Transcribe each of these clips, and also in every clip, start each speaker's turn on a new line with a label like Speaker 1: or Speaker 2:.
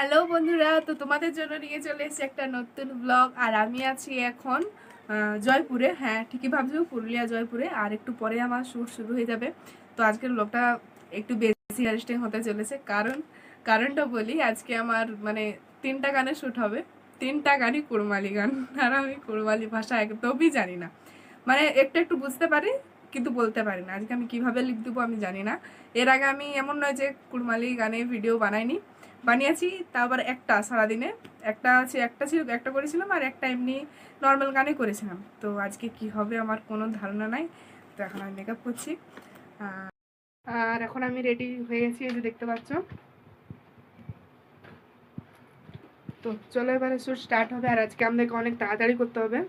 Speaker 1: Hello বন্ধুরা, তো তোমাদের জন্য নিয়ে চলে এসেছি একটা নতুন ব্লগ আর আমি আছি এখন জয়পুরে। হ্যাঁ ঠিকই ভাবছ, পুরুলিয়া, জয়পুরে। আর একটু পরে আমার শ্যুট শুরু হয়ে যাবে। তো আজকের ব্লগটা একটু বেশি ইন্টারেস্টিং হতে চলেছে। কারণ, কারণটা বলি, আজকে আমার মানে তিনটা গানে শ্যুট হবে। তিনটা গানই কুড়মালি গান, আর আমি কুড়মালি ভাষা একদমই জানি না। মানে একটু একটু বুঝতে পারি, কিন্তু বলতে পারি না। আজকে আমি কীভাবে লিখ দেবো আমি জানি না। এর আগে আমি এমন নয় যে কুড়মালি গানে ভিডিও বানাইনি। বানিয়েছি, তা আবার একটা সারাদিনে। একটা আছে, একটা ছিল, একটা করেছিলাম, আর একটা এমনি নর্মাল গানে করেছিলাম। তো আজকে কি হবে আমার কোনো ধারণা নাই, তো এখন আমি মেকআপ করছি। আর এখন আমি রেডি হয়ে গেছি, এই যে দেখতে পাচ্ছ। তো চলো এবারে শ্যুট স্টার্ট হবে, আর আজকে আমাদেরকে অনেক তাড়াতাড়ি করতে হবে।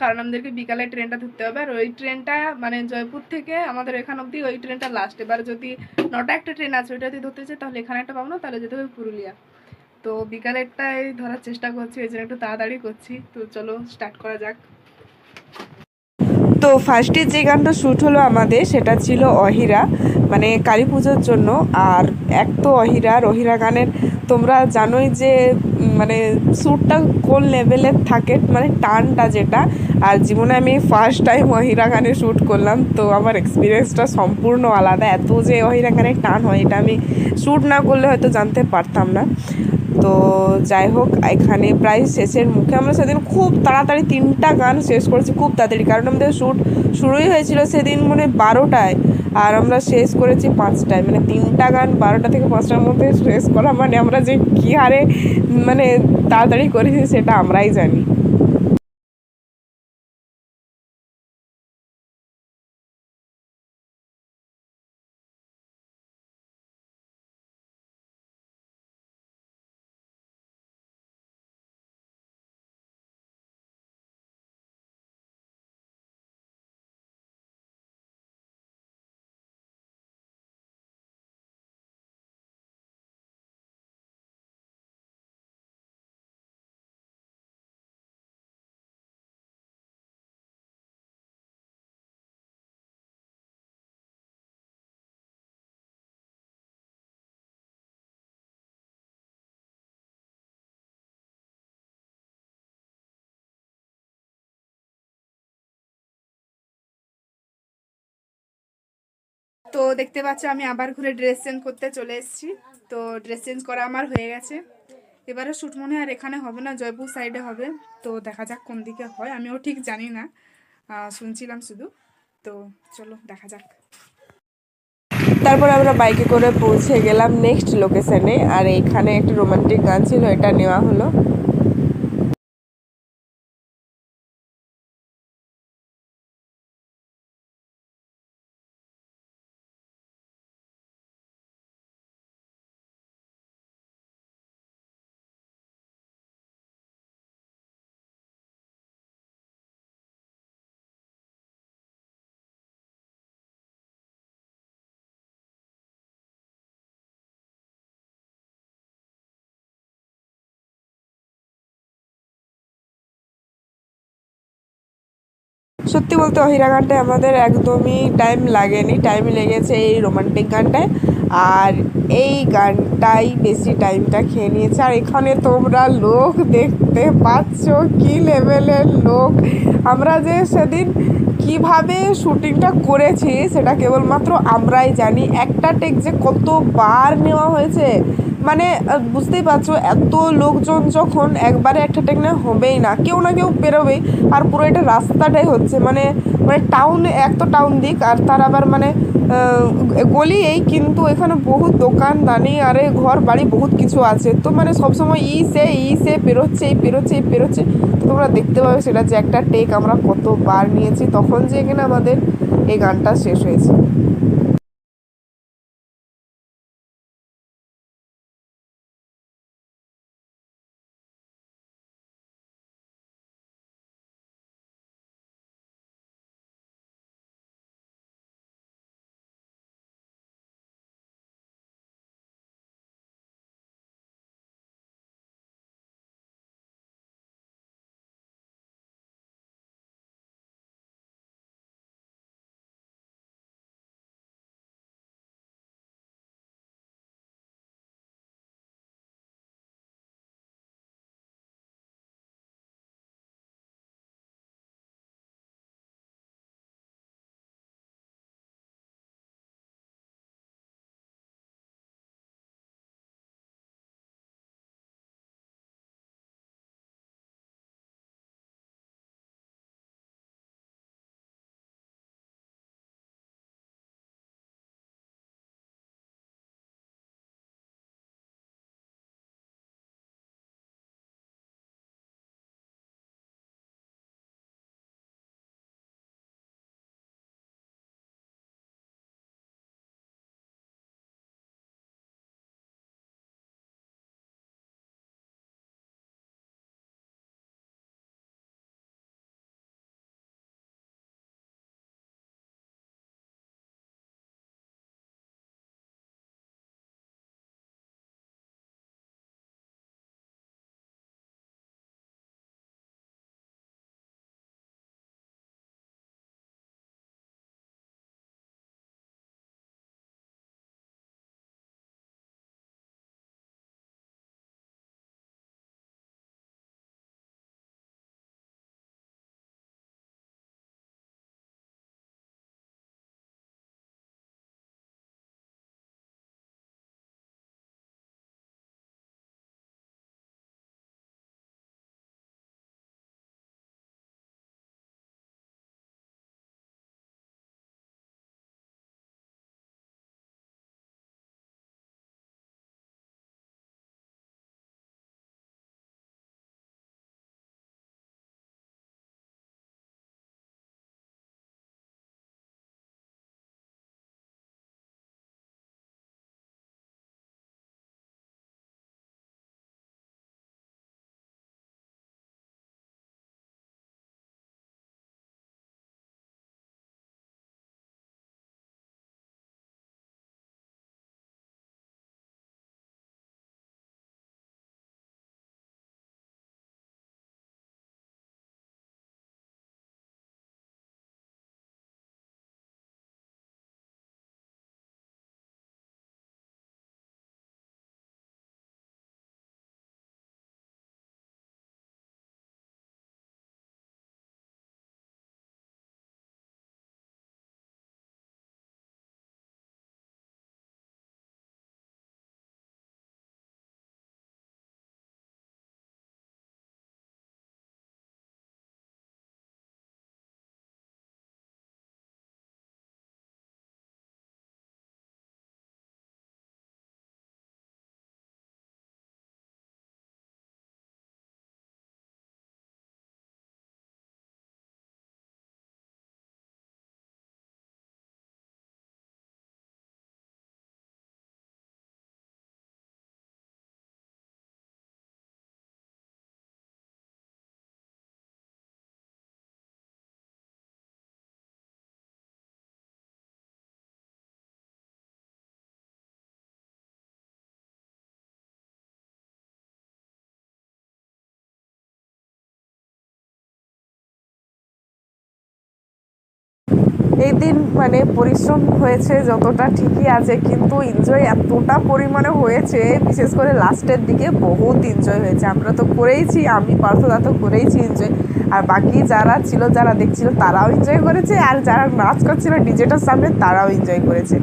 Speaker 1: কারণ আমাদেরকে বিকালে ট্রেনটা ধরতে হবে। আর ওই ট্রেনটা মানে জয়পুর থেকে আমাদের এখান অবধি ওই ট্রেনটা লাস্ট এবার যদি নটা একটা ট্রেন আছে, ওইটা যদি ধরতে চাই, তাহলে এখানে একটা পাবো না, তাহলে যেতে হবে পুরুলিয়া। তো বিকালেরটাই ধরার চেষ্টা করছি এই জন্য একটু তাড়াতাড়ি করছি। তো চলো স্টার্ট করা যাক।
Speaker 2: তো ফার্স্টে যে গানটা শ্যুট হলো আমাদের, সেটা ছিল অহিরা মানে কালী পুজোর জন্য। আর এক তো অহিরা অহিরা গানের তোমরা জানোই যে মানে শ্যুটটা কোন লেভেলের থাকে মানে টানটা যেটা। আর জীবনে আমি ফার্স্ট টাইম অহিরা গানে শ্যুট করলাম, তো আমার এক্সপিরিয়েন্সটা সম্পূর্ণ আলাদা। এত যে অহিরা গানের টান হয়, এটা আমি শ্যুট না করলে হয়তো জানতে পারতাম না। তো যাই হোক, এখানে প্রায় শেষের মুখে আমরা সেদিন খুব তাড়াতাড়ি তিনটা গান শেষ করেছি, খুব তাড়াতাড়ি। কারণ আমাদের শ্যুট শুরুই হয়েছিল সেদিন মানে বারোটায়। আর আমরা শেষ করেছি পাঁচটায় মানে তিনটা গান বারোটা থেকে পাঁচটার মধ্যে শেষ করা মানে আমরা যে কী হারে মানে তাড়াতাড়ি করেছি সেটা আমরাই জানি।
Speaker 1: তো দেখতে পাচ্ছ, আমি আবার ঘুরে ড্রেস চেঞ্জ করতে চলে এসেছি। তো ড্রেস চেঞ্জ করা আমার হয়ে গেছে। এবারে শ্যুট মনে আর এখানে হবে না, জয়পুর সাইডে হবে। তো দেখা যাক কোন দিকে হয়, আমিও ঠিক জানি না। শুনছিলাম শুধু। তো চলো, দেখা যাক।
Speaker 2: তারপর আমরা বাইকে করে পৌঁছে গেলাম নেক্সট লোকেশনে আর এখানে একটা রোমান্টিক গান ছিল, এটা নেওয়া হলো। সত্যি বলতে অহিরা গানটায় আমাদের একদমই টাইম লাগেনি টাইম লেগেছে এই রোমান্টিক গানটায় আর এই গানটাই বেশি টাইমটা খেয়ে নিয়েছে। আর এখানে তোমরা লোক দেখতে পাচ্ছ, কি লেভেলের লোক। আমরা যে সেদিন কীভাবে শুটিংটা করেছি, সেটা কেবলমাত্র আমরাই জানি। একটা টেক যে কতবার নেওয়া হয়েছে মানে বুঝতেই পারছ, এত লোকজন যখন একবারে একটা টেক নেওয়া হবেই না, কেউ না কেউ বেরোবেই। আর পুরো এটা রাস্তাটাই হচ্ছে মানে মানে টাউন এক তো টাউন দিক, আর তার আবার মানে গলি এই কিন্তু এখানে বহুত দোকান দানি আরে ঘর বাড়ি বহুত কিছু আছে। তো মানে সবসময় ই সে ই সে পেরোচ্ছে এই পেরোচ্ছে এই পেরোচ্ছে তো তোমরা দেখতে পাবে সেটা যে একটা টেক আমরা কতবার নিয়েছি, তখন যে কিনা আমাদের এই গানটা শেষ হয়েছে। এই দিন মানে পরিশ্রম হয়েছে যতটা ঠিকই আছে, কিন্তু এনজয় এতটা পরিমাণে হয়েছে, বিশেষ করে লাস্টের দিকে বহুত এনজয় হয়েছে। আমরা তো করেইছি, আমি পার্থদা তো করেইছি এনজয় আর বাকি যারা ছিল, যারা দেখছিল, তারাও এনজয় করেছে, আর যারা নাচ করছিল ডিজেটার সামনে তারাও এনজয় করেছে।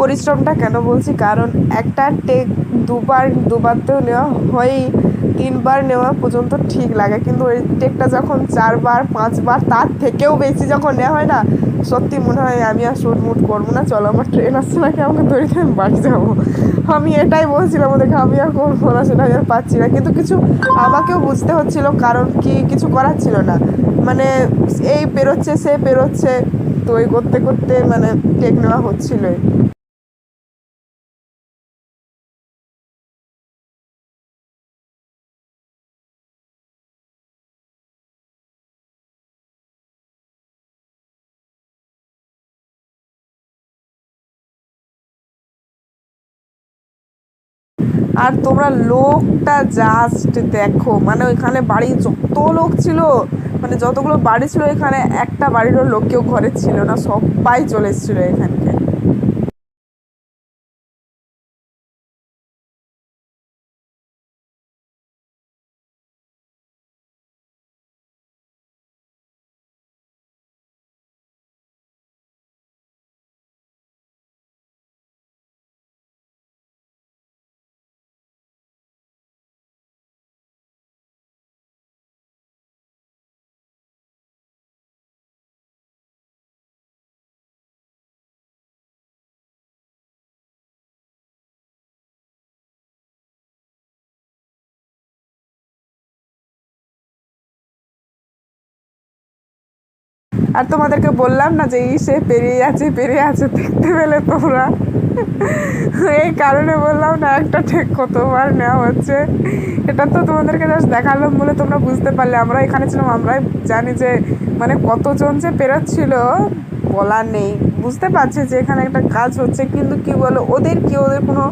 Speaker 2: পরিশ্রমটা কেন বলছি? কারণ একটা টেক দুবার দুবার তো নেওয়া হয়ই। তিনবার নেওয়া পর্যন্ত ঠিক লাগে। কিন্তু ওই টেকটা যখন চারবার, পাঁচবার, তার থেকেও বেশি যখন নেওয়া হয় না, সত্যি মনে হয় আমি আর শুট মুট করব না। চলো, আমার ট্রেন আসছে নাকি আমাকে ধরে আমি বাড়ি যাব। আমি এটাই বলছিলাম ওদেরকে, আমি আর করব না সেটা আমি আর পাচ্ছি না। কিন্তু কিছু আমাকেও বুঝতে হচ্ছিল, কারণ কি কিছু করার ছিল না। মানে এই পেরোচ্ছে, সে পেরোচ্ছে, তো ওই করতে করতে মানে টেক নেওয়া হচ্ছিলোই। আর তোমরা লোকটা জাস্ট দেখো। মানে ওইখানে বাড়ি যত লোক ছিল মানে যতগুলো বাড়ি ছিল এখানে একটা বাড়িরও লোক কেউ ঘরে ছিল না, সবাই চলে এসেছিল এখানকে। আর তোমাদেরকে বললাম না যে এই সে পেরিয়ে আছে পেরিয়ে আছে দেখতে পেলে তোমরা। এই কারণে বললাম না, একটা ঠিক কতবার নেওয়া হচ্ছে। এটা তো তোমাদেরকে জাস্ট দেখালাম বলে তোমরা বুঝতে পারলে। আমরা এখানে ছিলাম, আমরাই জানি যে মানে কতজন যে পেরোচ্ছিল, বলার নেই। বুঝতে পারছি যে এখানে একটা কাজ হচ্ছে, কিন্তু কি বলো, ওদের কি, ওদের কোনো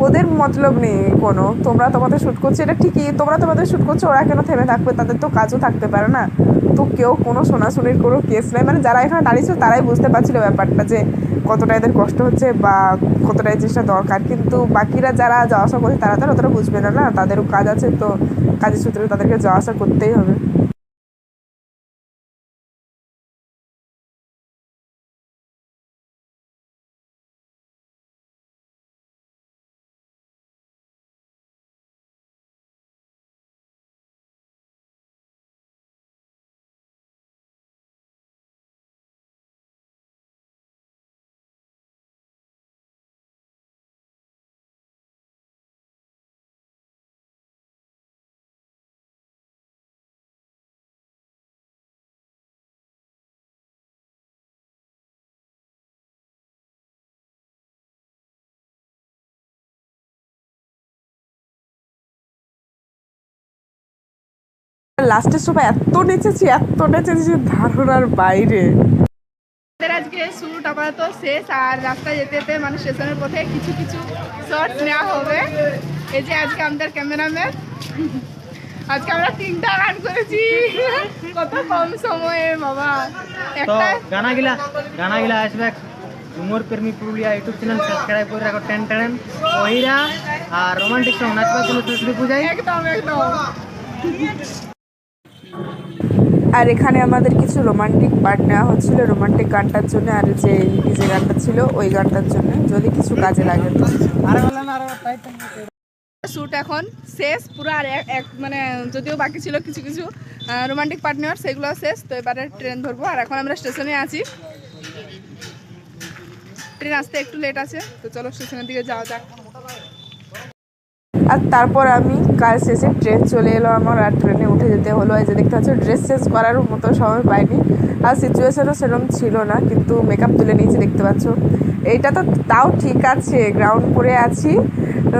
Speaker 2: ওদের মতলব নেই কোনো। তোমরা তোমাদের শ্যুট করছ, এটা ঠিকই। তোমরা তোমাদের শ্যুট করছ, ওরা কেন থেমে থাকবে? তাদের তো কাজও থাকতে পারে না। তো কেউ কোনো শোনাশুনির কোনো কেস নেই। মানে যারা এখানে দাঁড়িয়েছিল, তারাই বুঝতে পারছিল ব্যাপারটা যে কতটা এদের কষ্ট হচ্ছে বা কতটা এই জিনিসটা দরকার। কিন্তু বাকিরা যারা যাওয়া আসা করছে, তারা তো আর অতটা বুঝবে না না? তাদেরও কাজ আছে, তো কাজের সূত্রে তাদেরকে যাওয়া আসা করতেই হবে। লাস্টের সময় এত নেচেছি এত নেচেছি যে ধারণার বাইরে।
Speaker 1: আমাদের আজকে শ্যুট আপাতত শেষ আর রাস্তায় যেতে যেতে মানে স্টেশনের পথে কিছু কিছু শর্টস নেওয়া হবে। এই যে আজকে আমাদের ক্যামেরাম্যান আজকে আমরা তিনটা গান করেছি। কত কম সময়ে বাবা। একটা
Speaker 3: গানাগুলা গানাগুলা আসবে উমর প্রেমী পুরুলিয়া ইউটিউব চ্যানেল সাবস্ক্রাইব করে রাখো টেন টেন। ওইরা আর রোমান্টিক সং নাচবা কোনো সরস্বতী পূজায়
Speaker 1: একদম একদম।
Speaker 2: আর এখানে আমাদের কিছু রোমান্টিক পার্ট নেওয়া হচ্ছিল রোমান্টিক গানটার জন্য আর যে ডিজে গানটা ছিল, ওই গানটার জন্য, যদি কিছু কাজে লাগে তো।
Speaker 1: শ্যুট এখন শেষ, পুরো আর এক মানে যদিও বাকি ছিল কিছু কিছু রোমান্টিক পার্ট নেওয়ার, সেগুলো শেষ, তো এবারে ট্রেন ধরবো। আর এখন আমরা স্টেশনে আছি। ট্রেন আসতে একটু লেট আছে, তো চলো স্টেশনের দিকে যাওয়া যাক।
Speaker 2: আর তারপর আমি কাজ শেষে ট্রেন চলে এলো আমার, আর ট্রেনে উঠে যেতে হলো। এই যে দেখতে পাচ্ছ ড্রেস চেঞ্জ করার মতো সময় পাইনি। আর সিচুয়েশানও সেরকম ছিল না, কিন্তু মেকআপ তুলে নিয়েছি দেখতে পাচ্ছ। এইটা তো তাও ঠিক আছে গ্রাউন্ড পরে আছি।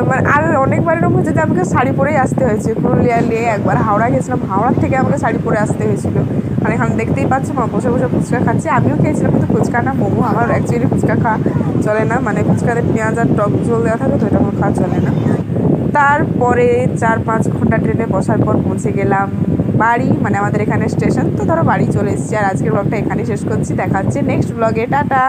Speaker 2: মানে আর অনেকবার এরকম হয়েছে যে আমাকে শাড়ি পরেই আসতে হয়েছে। পুরুলিয়া নিয়ে একবার হাওড়া গেছিলাম, হাওড়ার থেকে আমাকে শাড়ি পরে আসতে হয়েছিল। আর এখন দেখতেই পাচ্ছ, মা বসে বসে ফুচকা খাচ্ছি। আমিও খেয়েছিলাম, কিন্তু ফুচকা না, মোমো আমার অ্যাকচুয়ালি ফুচকা খাওয়া চলে না। মানে ফুচকাতে পেঁয়াজ আর টক ঝোল দেওয়া থাকে, তো এটা আমার খাওয়া চলে না। তারপরে চার পাঁচ ঘণ্টা ট্রেনে বসার পর পৌঁছে গেলাম বাড়ি মানে আমাদের এখানে স্টেশন। তো ধরো বাড়ি চলে এসেছি আর আজকের ব্লগটা এখানেই শেষ করছি। দেখা হচ্ছে নেক্সট ব্লগে টাটা!